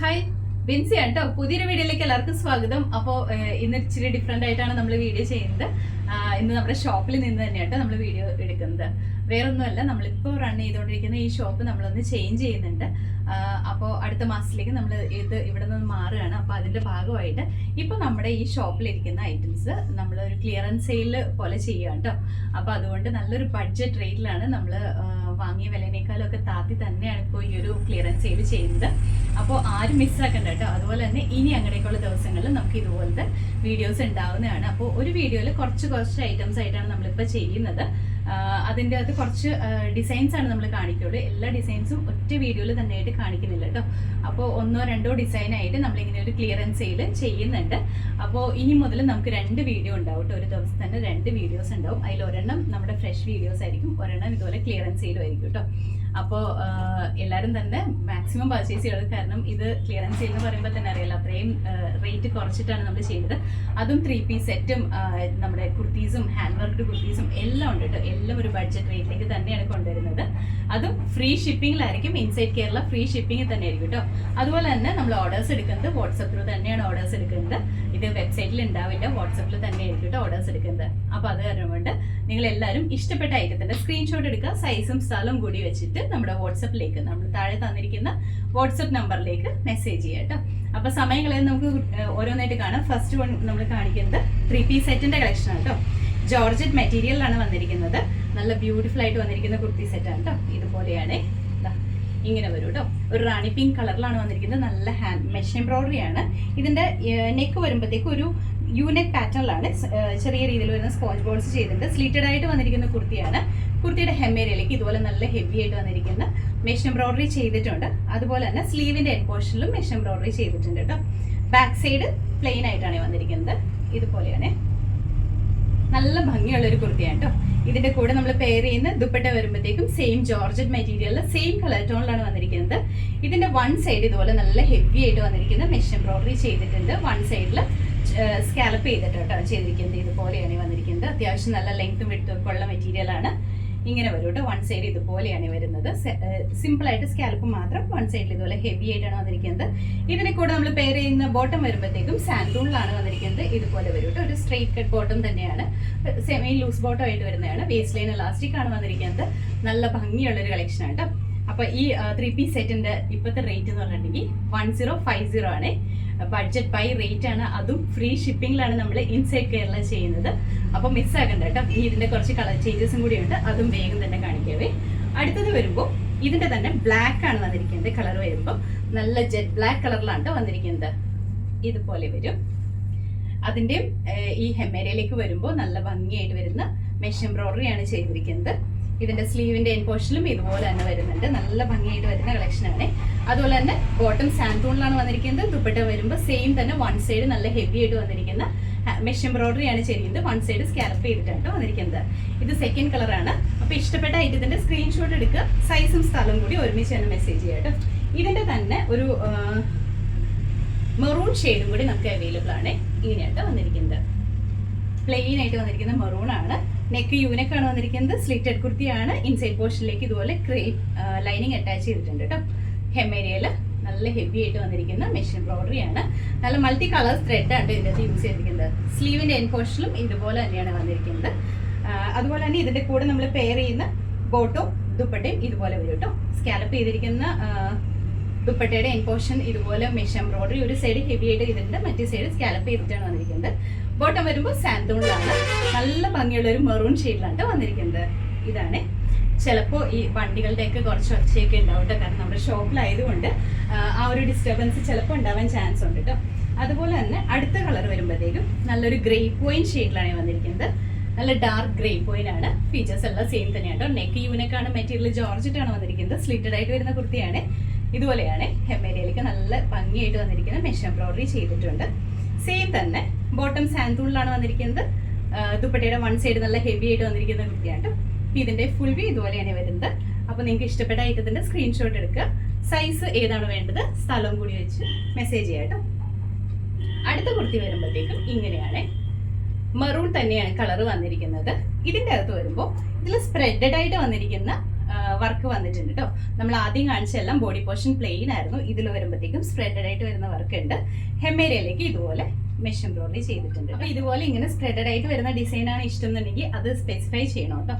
Hi Binsi കേട്ടോ പുതിയൊരു വീഡിയോയിലേക്ക് എല്ലാവർക്കും സ്വാഗതം. അപ്പോൾ ഇന്ന് ഇച്ചിരി ഡിഫറെന്റ് ആയിട്ടാണ് നമ്മൾ വീഡിയോ ചെയ്യുന്നത്. ഇന്ന് നമ്മുടെ ഷോപ്പിൽ നിന്ന് തന്നെയാട്ടോ നമ്മൾ വീഡിയോ എടുക്കുന്നത്. വേറൊന്നുമല്ല നമ്മളിപ്പോൾ റൺ ചെയ്തുകൊണ്ടിരിക്കുന്ന ഈ ഷോപ്പ് നമ്മളൊന്ന് ചേഞ്ച് ചെയ്യുന്നുണ്ട്. അപ്പോൾ അടുത്ത മാസത്തിലേക്ക് നമ്മൾ ഇത് ഇവിടെ നിന്ന് മാറുകയാണ്. അപ്പോൾ അതിന്റെ ഭാഗമായിട്ട് ഇപ്പോൾ നമ്മുടെ ഈ ഷോപ്പിലിരിക്കുന്ന ഐറ്റംസ് നമ്മൾ ഒരു ക്ലിയറൻസ് സെയിൽ പോലെ ചെയ്യുക കേട്ടോ അപ്പോൾ അതുകൊണ്ട് നല്ലൊരു ബഡ്ജറ്റ് റേറ്റിലാണ് നമ്മൾ വാങ്ങിയ വിലനേക്കാളും ഒക്കെ താത്തി തന്നെയാണ് ഇപ്പോൾ ഈ ഒരു ക്ലിയറൻസ് സെയിൽ ചെയ്യുന്നത്. അപ്പോൾ ആരും മിസ്സാക്കണ്ട കേട്ടോ. അതുപോലെ തന്നെ ഇനി അങ്ങനെയൊക്കെയുള്ള ദിവസങ്ങളിൽ നമുക്ക് ഇതുപോലത്തെ വീഡിയോസ് ഉണ്ടാവുന്നതാണ്. അപ്പോൾ ഒരു വീഡിയോയിൽ കുറച്ച് കുറച്ച് ഐറ്റംസ് ആയിട്ടാണ് നമ്മളിപ്പോൾ ചെയ്യുന്നത്. അതിന്റെ അകത്ത് കുറച്ച് ഡിസൈൻസ് ആണ് നമ്മൾ കാണിക്കുള്ളൂ. എല്ലാ ഡിസൈൻസും ഒറ്റ വീഡിയോയിൽ തന്നെയായിട്ട് കാണിക്കുന്നില്ല കേട്ടോ. അപ്പോൾ ഒന്നോ രണ്ടോ ഡിസൈൻ ആയിട്ട് നമ്മളിങ്ങനെ ഒരു ക്ലിയറൻസ് സെയിൽ ചെയ്യുന്നുണ്ട്. അപ്പോൾ ഇനി മുതൽ നമുക്ക് രണ്ട് വീഡിയോ ഉണ്ടാവും കേട്ടോ. ഒരു ദിവസം തന്നെ രണ്ട് വീഡിയോസ് ഉണ്ടാവും. അതിൽ ഒരെണ്ണം നമ്മുടെ ഫ്രഷ് വീഡിയോസ് ആയിരിക്കും. ഒരെണ്ണം ഇതുപോലെ ക്ലിയറൻസ് സെയിലും ആയിരിക്കും കേട്ടോ. അപ്പോൾ എല്ലാവരും തന്നെ മാക്സിമം പർച്ചേസ് ചെയ്യണം കാരണം ഇത് ക്ലിയറൻസ് സെയിൽ എന്ന് പറയുമ്പോൾ തന്നെ അറിയാലോ അത്രയും റേറ്റ് കുറച്ചിട്ടാണ് നമ്മൾ ചെയ്യുന്നത്. അതും ത്രീ പീസ് സെറ്റും നമ്മുടെ കുർത്തീസും ഹാൻഡ് വർക്ക്ഡ് കുർത്തീസും എല്ലാം ഉണ്ട് കേട്ടോ. എല്ലാം ഒരു ബഡ്ജറ്റ് റേറ്റിലേക്ക് തന്നെയാണ് കൊണ്ടുവരുന്നത്. അതും ഫ്രീ ഷിപ്പിംഗിലായിരിക്കും ഇൻസൈഡ് കേരള ഫ്രീ ഷിപ്പിംഗ് തന്നെ ആയിരിക്കും കേട്ടോ. അതുപോലെ തന്നെ നമ്മൾ ഓർഡേഴ്സ് എടുക്കുന്നത് വാട്സപ്പ് ത്രൂ തന്നെയാണ് ഓർഡേഴ്സ് എടുക്കുന്നത്. ഇത് വെബ്സൈറ്റിൽ ഉണ്ടാവില്ല. വാട്സപ്പിൽ തന്നെ ആയിരിക്കും കേട്ടോ ഓർഡേഴ്സ് എടുക്കുന്നത്. അപ്പോൾ അത് കാരണം കൊണ്ട് നിങ്ങൾ എല്ലാവരും ഇഷ്ടപ്പെട്ട ഐറ്റത്തിന്റെ സ്ക്രീൻഷോട്ട് എടുക്കുക. സൈസും സ്ഥലവും കൂടി വെച്ചിട്ട് നമ്മുടെ വാട്സപ്പിലേക്ക് നമ്മൾ താഴെ തന്നിരിക്കുന്ന വാട്സപ്പ് നമ്പറിലേക്ക് മെസ്സേജ് ചെയ്യാം കേട്ടോ. അപ്പോൾ സമയങ്ങളെ നമുക്ക് ഓരോന്നായിട്ട് കാണാം. ഫസ്റ്റ് വൺ നമ്മൾ കാണിക്കുന്നത് ത്രീ പീസ് സെറ്റിന്റെ കളക്ഷനാണ് കേട്ടോ. ജോർജറ്റ് മെറ്റീരിയലിലാണ് വന്നിരിക്കുന്നത്. നല്ല ബ്യൂട്ടിഫുൾ ആയിട്ട് വന്നിരിക്കുന്ന കുർത്തി സെറ്റാണ് കേട്ടോ ഇതുപോലെയാണ്. ഇങ്ങനെ വരും കേട്ടോ ഒരു റാണി പിങ്ക് കളറിലാണ് വന്നിരിക്കുന്നത്. നല്ല ഹാൻഡ് മെഷ് എംബ്രോയിഡറി ആണ്. ഇതിന്റെ നെക്ക് വരുമ്പോഴത്തേക്ക് ഒരു യൂനെക് പാറ്റേണിലാണ് ചെറിയ രീതിയിൽ വരുന്ന സ്പോഞ്ച് ബോൾസ് ചെയ്തിട്ടുണ്ട് സ്ലീറ്റഡ് ആയിട്ട് വന്നിരിക്കുന്ന കുർത്തിയാണ്. കുർത്തിയുടെ ഹെമ്മേരിയയിലേക്ക് ഇതുപോലെ നല്ല ഹെവി ആയിട്ട് വന്നിരിക്കുന്ന മെഷ് എംബ്രോയിഡറി ചെയ്തിട്ടുണ്ട്. അതുപോലെ തന്നെ സ്ലീവിന്റെ എൻ പോർഷനിലും മെഷ് എംബ്രോയിഡറി ചെയ്തിട്ടുണ്ട് കേട്ടോ ബാക്ക് സൈഡ് പ്ലെയിൻ ആയിട്ടാണ് വന്നിരിക്കുന്നത്. ഇതുപോലെയാണ്. നല്ല ഭംഗിയുള്ള ഒരു കുർത്തിയാണ് കേട്ടോ ഇതിന്റെ കൂടെ നമ്മൾ പെയർ ചെയ്യുന്ന ദുപ്പട്ട വരുമ്പോഴത്തേക്കും സെയിം ജോർജറ്റ് മെറ്റീരിയലിൽ സെയിം കളർ ടോണിലാണ് വന്നിരിക്കുന്നത്. ഇതിന്റെ വൺ സൈഡ് ഇതുപോലെ നല്ല ഹെവി ആയിട്ട് വന്നിരിക്കുന്ന മെഷ് എംബ്രോയിഡറി ചെയ്തിട്ടുണ്ട്. വൺ സൈഡിൽ സ്കാലപ്പ് ചെയ്തിട്ട് ചെയ്തിരിക്കുന്നത്. ഇതുപോലെയാണ് വന്നിരിക്കുന്നത്. അത്യാവശ്യം നല്ല ലെങ്ത്തും വിട്ടും ഉള്ള മെറ്റീരിയൽ ആണ്. ഇങ്ങനെ വരും കേട്ടോ വൺ സൈഡ് ഇതുപോലെയാണ് വരുന്നത്. സിമ്പിൾ ആയിട്ട് സ്കാലപ്പ് മാത്രം വൺ സൈഡിൽ ഇതുപോലെ ഹെവി ആയിട്ടാണ് വന്നിരിക്കുന്നത്. ഇതിനെ കൂടെ നമ്മൾ പെയർ ചെയ്യുന്ന ബോട്ടം വരുമ്പോഴത്തേക്കും സാൻഡൂണിലാണ് വന്നിരിക്കുന്നത്. ഇതുപോലെ വരും കേട്ടോ ഒരു സ്ട്രെയിറ്റ് കട്ട് ബോട്ടം തന്നെയാണ്. സെമി ലൂസ് ബോട്ടം ആയിട്ട് വരുന്നതാണ്. വേസ്റ്റ് ലൈൻ ഇലാസ്റ്റിക് ആണ് വന്നിരിക്കുന്നത്. നല്ല ഭംഗിയുള്ള ഒരു കളക്ഷൻ ആണ് കേട്ടോ അപ്പൊ ഈ ത്രീ പീസ് സെറ്റിന്റെ ഇപ്പോഴത്തെ റേറ്റ് എന്ന് പറഞ്ഞിട്ടുണ്ടെങ്കിൽ വൺ സീറോ ഫൈവ് സീറോ ആണ്. ബഡ്ജറ്റ് ബൈ റേറ്റ് ആണ്. അതും ഫ്രീ ഷിപ്പിംഗിലാണ് നമ്മൾ ഇൻസൈഡ് കേരള ചെയ്യുന്നത്. അപ്പൊ മിസ്സാകണ്ട കേട്ടോ. ഈ ഇതിന്റെ കുറച്ച് കളർ ചേഞ്ചസും കൂടി ഉണ്ട് അതും വേഗം തന്നെ കാണിക്കാവേ. അടുത്തത് വരുമ്പോൾ ഇതിന്റെ തന്നെ ബ്ലാക്ക് ആണ് വന്നിരിക്കുന്നത് കളർ വരുമ്പോൾ നല്ല ജെറ്റ് ബ്ലാക്ക് കളറിലാണ് വന്നിരിക്കുന്നത്. ഇതുപോലെ വരും. അതിന്റെയും ഈ ഹെമ്മേരയിലേക്ക് വരുമ്പോൾ നല്ല ഭംഗിയായിട്ട് വരുന്ന മെഷ് എംബ്രോയിഡറി ആണ് ചെയ്തിരിക്കുന്നത്. ഇതിന്റെ സ്ലീവിന്റെ എൻ പോർഷനിലും ഇതുപോലെ തന്നെ വരുന്നുണ്ട്. നല്ല ഭംഗിയായിട്ട് വരുന്ന കളക്ഷനാണ് അതുപോലെ തന്നെ ബോട്ടം സാന്റൂണിലാണ് വന്നിരിക്കുന്നത്. ദുപ്പട്ട വരുമ്പോൾ സെയിം തന്നെ വൺ സൈഡ് നല്ല ഹെവി ആയിട്ട് വന്നിരിക്കുന്ന മെഷ് എംബ്രോയിഡറി ആണ് ചെയ്യുന്നത് വൺ സൈഡ് സ്കാലപ്പ് ചെയ്തിട്ടാണ് വന്നിരിക്കുന്നത്. ഇത് സെക്കൻഡ് കളറാണ് അപ്പൊ ഇഷ്ടപ്പെട്ട ഐറ്റത്തിന്റെ സ്ക്രീൻഷോട്ട് എടുക്കുക. സൈസും സ്ഥലവും കൂടി ഒരുമിച്ച് തന്നെ മെസ്സേജ് ചെയ്യാം ഇതിന്റെ തന്നെ ഒരു മെറൂൺ ഷെയ്ഡും കൂടി നമുക്ക് അവൈലബിൾ ആണ്. ഇങ്ങനെയായിട്ട് വന്നിരിക്കുന്നത്. പ്ലെയിൻ ആയിട്ട് വന്നിരിക്കുന്ന മെറൂൺ ആണ്. നെക്ക് യൂനെക്കാണ് വന്നിരിക്കുന്നത് സ്ലിറ്റഡ് കുർത്തിയാണ്. ഇൻസൈഡ് പോർഷനിലേക്ക് ഇതുപോലെ ക്രേപ്പ് ലൈനിങ് അറ്റാച്ച് ചെയ്തിട്ടുണ്ട് കേട്ടോ ഹെമേരിയയിൽ നല്ല ഹെവി ആയിട്ട് വന്നിരിക്കുന്ന മെഷീൻ എംബ്രോയിഡറി ആണ്. നല്ല മൾട്ടി കളർ ത്രെഡ് ആണ് ഇതിന്റെ അകത്ത് യൂസ് ചെയ്തിരിക്കുന്നത്. സ്ലീവിന്റെ എൻ പോർഷനിലും ഇതുപോലെ തന്നെയാണ് വന്നിരിക്കുന്നത്. അതുപോലെ തന്നെ ഇതിന്റെ കൂടെ നമ്മൾ പെയർ ചെയ്യുന്ന ബോട്ടോ ദുപ്പട്ടയും ഇതുപോലെ വരും കേട്ടോ സ്കാലപ്പ് ചെയ്തിരിക്കുന്ന ദുപ്പട്ടയുടെ എൻ പോർഷൻ ഇതുപോലെ മെഷ് എംബ്രോയിഡറി ഒരു സൈഡ് ഹെവി ആയിട്ട് ചെയ്തിട്ടുണ്ട്. മറ്റേ സൈഡ് സ്കാലപ്പ് ചെയ്തിട്ടാണ് വന്നിരിക്കുന്നത്. ബോട്ടം വരുമ്പോൾ സാന്തോണിലാണ് നല്ല ഭംഗിയുള്ള ഒരു മെറൂൺ ഷെയ്ഡിലാണ് വന്നിരിക്കുന്നത്. ഇതാണ്. ചിലപ്പോൾ ഈ വണ്ടികളുടെയൊക്കെ കുറച്ച് ഒച്ചയൊക്കെ ഉണ്ടാവും കേട്ടോ കാരണം നമ്മുടെ ഷോപ്പിലായതുകൊണ്ട് ആ, ഒരു ഡിസ്റ്റർബൻസ് ചിലപ്പോൾ ഉണ്ടാവാൻ ചാൻസ് ഉണ്ട് കേട്ടോ അതുപോലെ തന്നെ അടുത്ത കളർ വരുമ്പോഴത്തേക്കും നല്ലൊരു ഗ്രേ പോയിൻ ഷെയ്ഡിലാണ് വന്നിരിക്കുന്നത്. നല്ല ഡാർക്ക് ഗ്രേ പോയിൻ ആണ്. ഫീച്ചേഴ്സ് എല്ലാം സെയിം തന്നെയാണ് നെക്ക് യൂനക്കാണ് മെറ്റീരിയൽ ജോർജിറ്റാണ് വന്നിരിക്കുന്നത്. സ്ലിറ്റഡ് ആയിട്ട് വരുന്ന കുർത്തിയാണ്. ഇതുപോലെയാണ്. ഹെമേരിയയിലേക്ക് നല്ല ഭംഗിയായിട്ട് വന്നിരിക്കുന്ന മെഷീൻ എംബ്രോയിഡറി ചെയ്തിട്ടുണ്ട്. സെയിം തന്നെ ബോട്ടം സാന്തൂണിലാണ് വന്നിരിക്കുന്നത്. ദുപ്പട്ടയുടെ വൺ സൈഡ് നല്ല ഹെവി ആയിട്ട് വന്നിരിക്കുന്ന കുട്ടിയാണ് അപ്പം ഇതിന്റെ ഫുൾ വ്യൂ ഇതുപോലെയാണ് വരുന്നത്. അപ്പൊ നിങ്ങൾക്ക് ഇഷ്ടപ്പെട്ട ഐറ്റത്തിന്റെ സ്ക്രീൻഷോട്ട് എടുക്കുക. സൈസ് ഏതാണ് വേണ്ടത്? സ്ഥലവും കൂടി വെച്ച് മെസ്സേജ് ചെയ്യാം അടുത്ത കുർത്തി വരുമ്പോഴത്തേക്കും ഇങ്ങനെയാണ്. മെറൂൺ തന്നെയാണ് കളർ വന്നിരിക്കുന്നത്. ഇതിന്റെ അകത്ത് വരുമ്പോൾ ഇതിൽ സ്പ്രെഡഡ് ആയിട്ട് വന്നിരിക്കുന്ന വർക്ക് വന്നിട്ടുണ്ട് കേട്ടോ. നമ്മൾ ആദ്യം കാണിച്ചെല്ലാം ബോഡി പോർഷൻ പ്ലെയിൻ ആയിരുന്നു. ഇതിൽ വരുമ്പോഴത്തേക്കും സ്പ്രെഡഡ് ആയിട്ട് വരുന്ന വർക്ക് ഉണ്ട്. ഹെമേരയിലേക്ക് ഇതുപോലെ മെഷ് എംബ്രോയിഡറി ചെയ്തിട്ടുണ്ട്. അപ്പൊ ഇതുപോലെ ഇങ്ങനെ സ്പ്രെഡഡ് ആയിട്ട് വരുന്ന ഡിസൈൻ ആണ് ഇഷ്ടം എന്നുണ്ടെങ്കിൽ അത് സ്പെസിഫൈ ചെയ്യണം കേട്ടോ.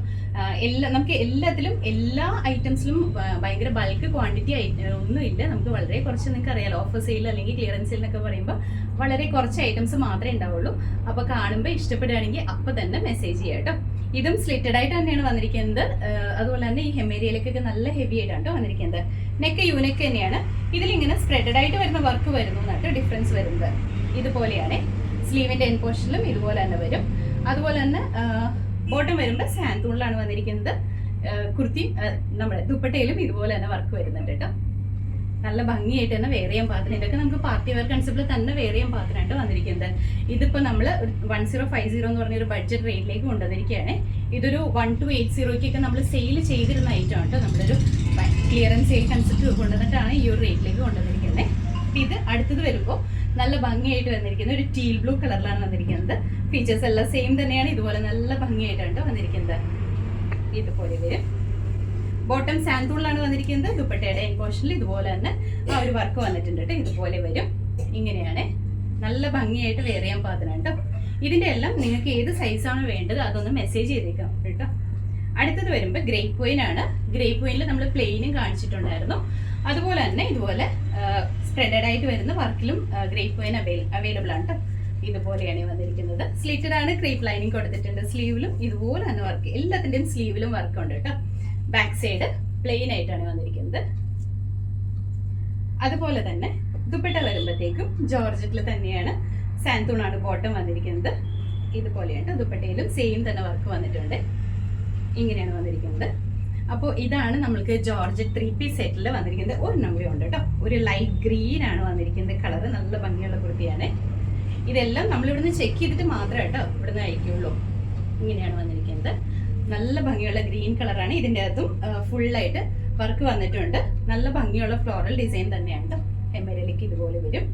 എല്ലാ നമുക്ക് എല്ലാത്തിലും എല്ലാ ഐറ്റംസിലും ഭയങ്കര ബൾക്ക് ക്വാണ്ടിറ്റി ഒന്നും ഇല്ല നമുക്ക് വളരെ കുറച്ച് നിങ്ങൾക്ക് അറിയാലോ. ഓഫർ സെയിൽ അല്ലെങ്കിൽ ക്ലിയറൻസ് സെയിൽ എന്നൊക്കെ പറയുമ്പോൾ വളരെ കുറച്ച് ഐറ്റംസ് മാത്രമേ ഉണ്ടാവുള്ളൂ. അപ്പൊ കാണുമ്പോൾ ഇഷ്ടപ്പെടുകയാണെങ്കിൽ അപ്പൊ തന്നെ മെസ്സേജ് ചെയ്യാം കേട്ടോ. ഇതും സ്ലിറ്റഡ് ആയിട്ട് തന്നെയാണ് വന്നിരിക്കുന്നത്. അതുപോലെ തന്നെ ഈ ഹെമേരിയയിലേക്കൊക്കെ നല്ല ഹെവി ആയിട്ടാണ് കേട്ടോ വന്നിരിക്കുന്നത്. നെക്ക് യൂനെക്ക് തന്നെയാണ്. ഇതിലിങ്ങനെ സ്പ്രെഡഡ് ആയിട്ട് വരുന്ന വർക്ക് വരുന്നു എന്നാട്ടോ ഡിഫറൻസ് വരുന്നത്. ഇതുപോലെയാണ്. സ്ലീവിന്റെ എൻ പോർഷനിലും ഇതുപോലെ തന്നെ വരും. അതുപോലെ തന്നെ ബോട്ടം വരുമ്പോൾ സാന്തൂണിലാണ് വന്നിരിക്കുന്നത്. കുർത്തി നമ്മുടെ ദുപ്പട്ടയിലും ഇതുപോലെ തന്നെ വർക്ക് വരുന്നുണ്ട് കേട്ടോ. നല്ല ഭംഗിയായിട്ട് തന്നെ വേറെ ചെയ്യാൻ പാകത്തിന്. ഇതൊക്കെ നമുക്ക് പാർട്ടി വെയർ കൺസെപ്റ്റിൽ തന്നെ വേറെ ചെയ്യാൻ പാകത്തിനായിട്ട് വന്നിരിക്കുന്നത്. ഇതിപ്പോൾ നമ്മൾ വൺ സീറോ ഫൈവ് സീറോ എന്ന് പറഞ്ഞൊരു ബഡ്ജറ്റ് റേറ്റിലേക്ക് കൊണ്ടുവന്നിരിക്കുകയാണ്. ഇതൊരു വൺ ടു എയ്റ്റ് സീറോയ്ക്കൊക്കെ നമ്മൾ സെയിൽ ചെയ്തിരുന്ന ഐറ്റം കേട്ടോ. നമ്മളൊരു ക്ലിയറൻസ് സെയിൽ കൺസെപ്റ്റ് കൊണ്ടുവന്നിട്ടാണ് ഈ ഒരു റേറ്റിലേക്ക് കൊണ്ടുവന്നിരിക്കുന്നത്. ഇത് അടുത്തത് വരുമ്പോൾ നല്ല ഭംഗിയായിട്ട് വന്നിരിക്കുന്ന ഒരു ടീൽ ബ്ലൂ കളറിലാണ് വന്നിരിക്കുന്നത്. ഫീച്ചേഴ്സ് എല്ലാം സെയിം തന്നെയാണ്. ഇതുപോലെ നല്ല ഭംഗിയായിട്ടാണ് ട്ടോ വന്നിരിക്കുന്നത്. ഇതുപോലെ വരും ബോട്ടം സാന്തൂളിലാണ് വന്നിരിക്കുന്നത്. ദുപ്പട്ടയുടെ എൻകോഷനിൽ ഇതുപോലെ തന്നെ ആ ഒരു വർക്ക് വന്നിട്ടുണ്ട് കേട്ടോ ഇതുപോലെ വരും. ഇങ്ങനെയാണ്. നല്ല ഭംഗിയായിട്ട് വെയർ ചെയ്യാൻ പാകത്തിനാണ് കേട്ടോ ഇതിന്റെ എല്ലാം നിങ്ങൾക്ക് ഏത് സൈസാണ് വേണ്ടത് അതൊന്ന് മെസ്സേജ് ചെയ്തേക്കാം കേട്ടോ അടുത്തത് വരുമ്പോൾ ഗ്രേപ്പ് പോയിൻ ആണ്. ഗ്രേപ്പ് പോയിനിൽ നമ്മൾ പ്ലെയിനും കാണിച്ചിട്ടുണ്ടായിരുന്നു. അതുപോലെ തന്നെ ഇതുപോലെ സ്പ്രെഡഡ് ആയിട്ട് വരുന്ന വർക്കിലും ഗ്രേപ്പ് വൈൻ അവൈലബിൾ ആണ് ഇതുപോലെയാണ് വന്നിരിക്കുന്നത്. സ്ലിറ്റഡ് ആണ് ക്രീപ്പ് ലൈനിങ് കൊടുത്തിട്ടുണ്ട്. സ്ലീവിലും ഇതുപോലെ തന്നെ വർക്ക് എല്ലാത്തിന്റെയും സ്ലീവിലും വർക്ക് ഉണ്ട് കേട്ടോ ബാക്ക് സൈഡ് പ്ലെയിൻ ആയിട്ടാണ് വന്നിരിക്കുന്നത്. അതുപോലെ തന്നെ ദുപ്പട്ട വരുമ്പോഴത്തേക്കും ജോർജറ്റിൽ തന്നെയാണ് സാന്തൂണാണ് ബോട്ടം വന്നിരിക്കുന്നത്. ഇതുപോലെയാണ് ദുപ്പട്ടയിലും സെയിം തന്നെ വർക്ക് വന്നിട്ടുണ്ട്. ഇങ്ങനെയാണ് വന്നിരിക്കുന്നത്. അപ്പോൾ ഇതാണ് നമ്മൾക്ക് ജോർജ് ത്രീ പീസ് സെറ്റിൽ വന്നിരിക്കുന്നത്. ഒരു കൂടി ഉണ്ട് കേട്ടോ. ഒരു ലൈറ്റ് ഗ്രീൻ ആണ് വന്നിരിക്കുന്നത് കളർ നല്ല ഭംഗിയുള്ള കുർത്തിയാണ്. ഇതെല്ലാം നമ്മൾ ഇവിടുന്ന് ചെക്ക് ചെയ്തിട്ട് മാത്രമേ കേട്ടോ ഇവിടുന്ന് അയക്കുള്ളൂ. ഇങ്ങനെയാണ് വന്നിരിക്കുന്നത്. നല്ല ഭംഗിയുള്ള ഗ്രീൻ കളറാണ്. ഇതിന്റെ അകത്തും ഫുള്ളായിട്ട് വർക്ക് വന്നിട്ടുണ്ട്. നല്ല ഭംഗിയുള്ള ഫ്ലോറൽ ഡിസൈൻ തന്നെയാണ് കേട്ടോ. എമ്മരയിലേക്ക് ഇതുപോലെ വരും.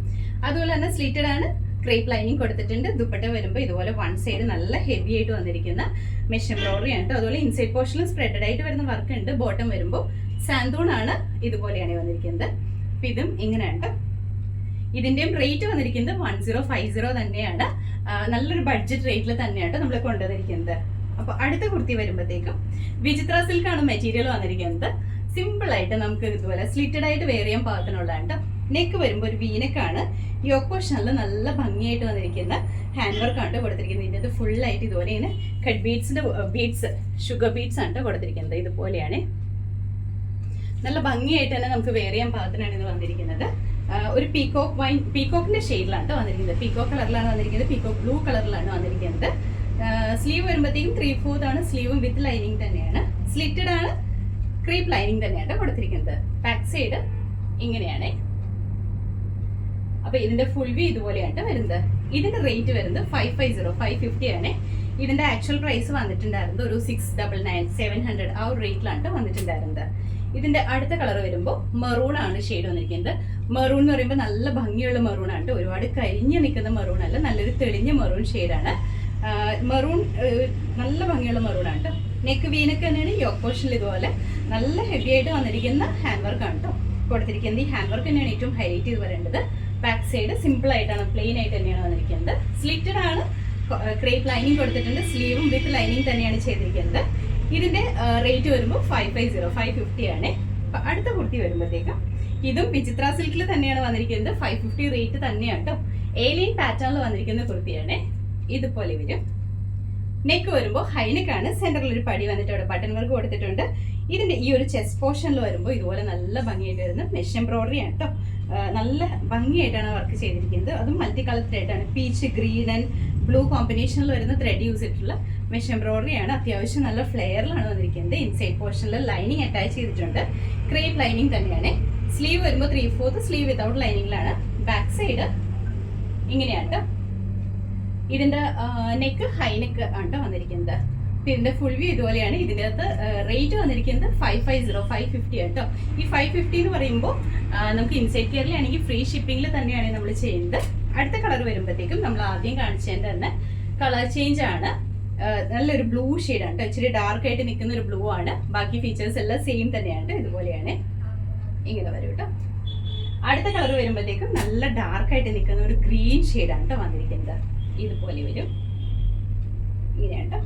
അതുപോലെ തന്നെ സ്ലീറ്റഡ് ആണ്. ക്രേപ്പ് ലൈനിങ് കൊടുത്തിട്ടുണ്ട്. ദുപ്പട്ട വരുമ്പോൾ ഇതുപോലെ വൺ സൈഡ് നല്ല ഹെവി ആയിട്ട് വന്നിരിക്കുന്ന മെഷ് എംബ്രോയിഡറി ആണ് കേട്ടോ. അതുപോലെ ഇൻസൈഡ് പോർഷനിൽ സ്പ്രെഡഡ് ആയിട്ട് വരുന്ന വർക്ക് ഉണ്ട്. ബോട്ടം വരുമ്പോൾ സാന്തൂൺ ആണ് ഇതുപോലെയാണ് വന്നിരിക്കുന്നത്. അപ്പം ഇതും ഇങ്ങനെയാണ് ഇതിന്റെയും റേറ്റ് വന്നിരിക്കുന്നത് വൺ സീറോ ഫൈവ് സീറോ തന്നെയാണ്. നല്ലൊരു ബഡ്ജറ്റ് റേറ്റിൽ തന്നെയാണ് നമ്മൾ കൊണ്ടുവന്നിരിക്കുന്നത്. അപ്പൊ അടുത്ത കുർത്തി വരുമ്പോഴത്തേക്കും വിചിത്ര സിൽക്ക് ആണ് മെറ്റീരിയൽ വന്നിരിക്കുന്നത്. സിമ്പിൾ ആയിട്ട് നമുക്ക് ഇതുപോലെ സ്ലിറ്റഡ് ആയിട്ട് വെയർ ചെയ്യാൻ പാകത്തിനുള്ളതാണ് നെക്ക് വരുമ്പോൾ ഒരു വീനക്കാണ്. യോക്കോഷനിൽ നല്ല ഭംഗിയായിട്ട് വന്നിരിക്കുന്ന ഹാൻഡ് വർക്ക് ആണ് കൊടുത്തിരിക്കുന്നത്. ഇതിന്റെ ഫുൾ ആയിട്ട് ഇതുപോലെ ഇങ്ങനെ കട്ട് ബീഡ്സിന്റെ ബീഡ്സ് ഷുഗർ ബീഡ്സ് ആണ് കൊടുത്തിരിക്കുന്നത്. ഇതുപോലെയാണ്. നല്ല ഭംഗിയായിട്ട് തന്നെ നമുക്ക് വെയർ ചെയ്യാൻ പാകത്തിനാണ് ഇത് വന്നിരിക്കുന്നത്. ഒരു പീകോക്ക് വൈൻ പീകോക്കിന്റെ ഷെയ്ഡിലാണ് വന്നിരിക്കുന്നത്. പീകോക്ക് കളറിലാണ് വന്നിരിക്കുന്നത്. പീകോക്ക് ബ്ലൂ കളറിലാണ് വന്നിരിക്കുന്നത്. സ്ലീവ് വരുമ്പോഴത്തേക്കും ത്രീ ഫോർത്ത് ആണ്. സ്ലീവും വിത്ത് ലൈനിങ് തന്നെയാണ്. സ്ലിറ്റഡ് ആണ്. ക്രീപ്പ് ലൈനിങ് തന്നെയാണ് കൊടുത്തിരിക്കുന്നത്. ബാക്ക് സൈഡ് ഇങ്ങനെയാണ്. അപ്പൊ ഇതിന്റെ ഫുൾ വ്യൂ ഇതുപോലെയായിട്ട് വരുന്നത്. ഇതിന്റെ റേറ്റ് വരുന്നത് five five zero five fifty ആണ്. ഇതിന്റെ ആക്ച്വൽ പ്രൈസ് വന്നിട്ടുണ്ടായിരുന്നത് ഒരു six double nine seven hundred ആ ഒരു റേറ്റിലാണ് ട്ടോ വന്നിട്ടുണ്ടായിരുന്നത്. ഇതിന്റെ അടുത്ത കളർ വരുമ്പോൾ മെറൂൺ ആണ് ഷെയ്ഡ് വന്നിരിക്കുന്നത്. മെറൂൺ എന്ന് പറയുമ്പോൾ നല്ല ഭംഗിയുള്ള മെറൂൺ ആണ് ഒരുപാട് കരിഞ്ഞു നിൽക്കുന്ന മെറൂൺ അല്ല നല്ലൊരു തെളിഞ്ഞ മെറൂൺ ഷെയ്ഡാണ് മെറൂൺ നല്ല ഭംഗിയുള്ള മെറൂൺ ആണ് നെക്ക് വീനൊക്കെ തന്നെയാണ് യോക്ക് ഇതുപോലെ നല്ല ഹെവി ആയിട്ട് വന്നിരിക്കുന്ന ഹാൻഡ് വർക്ക് ആണ് കേട്ടോ. കൊടുത്തിരിക്കുന്നത് ഈ ഹാൻഡ് വർക്ക് തന്നെയാണ് ഏറ്റവും ഹൈലൈറ്റ് ചെയ്ത് പറയേണ്ടത് ബാക്ക് സൈഡ് സിമ്പിൾ ആയിട്ടാണ് പ്ലെയിൻ ആയിട്ട് തന്നെയാണ് വന്നിരിക്കുന്നത്. സ്ലിറ്റഡ് ആണ് ക്രേപ്പ് ലൈനിങ് കൊടുത്തിട്ടുണ്ട്. സ്ലീവും വിത്ത് ലൈനിങ് തന്നെയാണ് ചെയ്തിരിക്കുന്നത്. ഇതിന്റെ റേറ്റ് വരുമ്പോൾ five five zero five fifty ആണ്. അടുത്ത കുർത്തി വരുമ്പോഴത്തേക്കും ഇതും വിചിത്ര സിൽക്കിൽ തന്നെയാണ് വന്നിരിക്കുന്നത്. ഫൈവ് ഫിഫ്റ്റി റേറ്റ് തന്നെയാണ് കേട്ടോ ഏലിയൻ പാറ്റേണിൽ വന്നിരിക്കുന്ന കുർത്തിയാണ്. ഇതുപോലെ വരും. നെക്ക് വരുമ്പോൾ ഹൈനെക്കാണ് സെന്ററിൽ ഒരു പടി വന്നിട്ട് അവിടെ ബട്ടൺ വർക്ക് കൊടുത്തിട്ടുണ്ട്. ഇതിന്റെ ഈ ഒരു ചെസ്റ്റ് പോർഷനിൽ വരുമ്പോൾ ഇതുപോലെ നല്ല ഭംഗിയായിട്ട് വരുന്ന മെഷ് എംബ്രോയിഡറി ആണ് കേട്ടോ നല്ല ഭംഗിയായിട്ടാണ് വർക്ക് ചെയ്തിരിക്കുന്നത്. അതും മൾട്ടി കളർ ത്രെഡാണ് പീച്ച് ഗ്രീൻ ആൻഡ് ബ്ലൂ കോമ്പിനേഷനിൽ വരുന്ന ത്രെഡ് യൂസ് ചെയ്തിട്ടുള്ള മെഷ് എംബ്രോയിഡറി ആണ്. അത്യാവശ്യം നല്ല ഫ്ലെയറിലാണ് വന്നിരിക്കുന്നത്. ഇൻസൈഡ് പോർഷനിൽ ലൈനിങ് അറ്റാച്ച് ചെയ്തിട്ടുണ്ട്. ക്രേപ്പ് ലൈനിങ് തന്നെയാണ്. സ്ലീവ് വരുമ്പോൾ ത്രീ ഫോർത്ത് സ്ലീവ് വിതൗട്ട് ലൈനിങ്ങിലാണ് ബാക്ക് സൈഡ് ഇങ്ങനെയാണ്. ഇതിന്റെ നെക്ക് ഹൈ നെക്ക് ആണ് വന്നിരിക്കുന്നത്. ഇതിന്റെ ഫുൾ വ്യൂ ഇതുപോലെയാണ്. ഇതിന്റെ അകത്ത് റേറ്റ് വന്നിരിക്കുന്നത് five five zero five fifty കേട്ടോ ഈ ഫൈവ് ഫിഫ്റ്റി എന്ന് പറയുമ്പോൾ നമുക്ക് ഇൻസൈഡ് കെയറിലാണെങ്കിൽ ഫ്രീ ഷിപ്പിംഗിൽ തന്നെയാണ് നമ്മൾ ചെയ്യുന്നത്. അടുത്ത കളർ വരുമ്പോഴത്തേക്കും നമ്മൾ ആദ്യം കാണിച്ചതിന്റെ തന്നെ കളർ ചേഞ്ച് ആണ്. നല്ലൊരു ബ്ലൂ ഷെയ്ഡാണ് കേട്ടോ. ഇച്ചിരി ഡാർക്ക് ആയിട്ട് നിൽക്കുന്ന ഒരു ബ്ലൂ ആണ്. ബാക്കി ഫീച്ചേഴ്സ് എല്ലാം സെയിം തന്നെയാണ്. ഇതുപോലെയാണ്. ഇങ്ങനെ വരും കേട്ടോ. അടുത്ത കളർ വരുമ്പോഴത്തേക്കും നല്ല ഡാർക്ക് ആയിട്ട് നിൽക്കുന്ന ഒരു ഗ്രീൻ ഷെയ്ഡാണ് കേട്ടോ വന്നിരിക്കുന്നത്. ഇതുപോലെ വരും. ഇങ്ങനെയാണ് കേട്ടോ.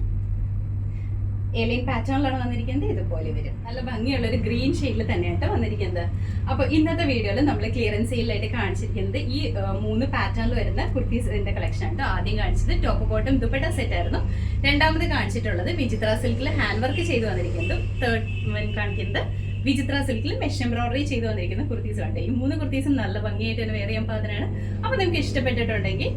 ഏലിയൻ പാറ്റേണിലാണ് വന്നിരിക്കുന്നത്. ഇതുപോലെ വരും. നല്ല ഭംഗിയുള്ള ഒരു ഗ്രീൻ ഷെയ്ഡിൽ തന്നെയായിട്ട് വന്നിരിക്കുന്നത്. അപ്പോൾ ഇന്നത്തെ വീഡിയോയിൽ നമ്മൾ ക്ലിയറൻസ് സെയിലായിട്ട് കാണിച്ചിരിക്കുന്നത് ഈ മൂന്ന് പാറ്റേണിൽ വരുന്ന കുർത്തീസിന്റെ കളക്ഷൻ ആണ് ആദ്യം കാണിച്ചത് ടോപ്പ് ബോട്ടം ദുപ്പട്ട സെറ്റ് ആയിരുന്നു. രണ്ടാമത് കാണിച്ചിട്ടുള്ളത് വിചിത്ര സിൽക്കിൽ ഹാൻഡ് വർക്ക് ചെയ്തു വന്നിരിക്കുന്നത് തേർഡ് കാണിക്കുന്നത് വിചിത്ര സിൽക്കിൽ മെഷ് എംബ്രോയിഡറി ചെയ്തു വന്നിരിക്കുന്ന കുർത്തീസ് ഉണ്ട് ഈ മൂന്ന് കുർത്തീസും നല്ല ഭംഗിയായിട്ട് തന്നെ വേറെ ഞാൻ പാകത്തിനാണ് അപ്പോൾ നിങ്ങൾക്ക് ഇഷ്ടപ്പെട്ടിട്ടുണ്ടെങ്കിൽ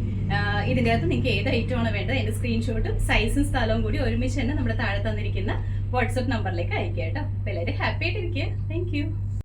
ആഹ് ഇതിന്റെ അകത്ത് നിങ്ങൾക്ക് ഏത് ഐറ്റം ആണ് വേണ്ടത് അതിന്റെ സ്ക്രീൻഷോട്ടും സൈസും സ്ഥലവും കൂടി ഒരുമിച്ച് തന്നെ നമ്മുടെ താഴെ തന്നിരിക്കുന്ന വാട്സപ്പ് നമ്പറിലേക്ക് അയക്കുക കേട്ടോ. അപ്പോൾ എല്ലാവരും ഹാപ്പി ആയിട്ടിരിക്കുക. Thank you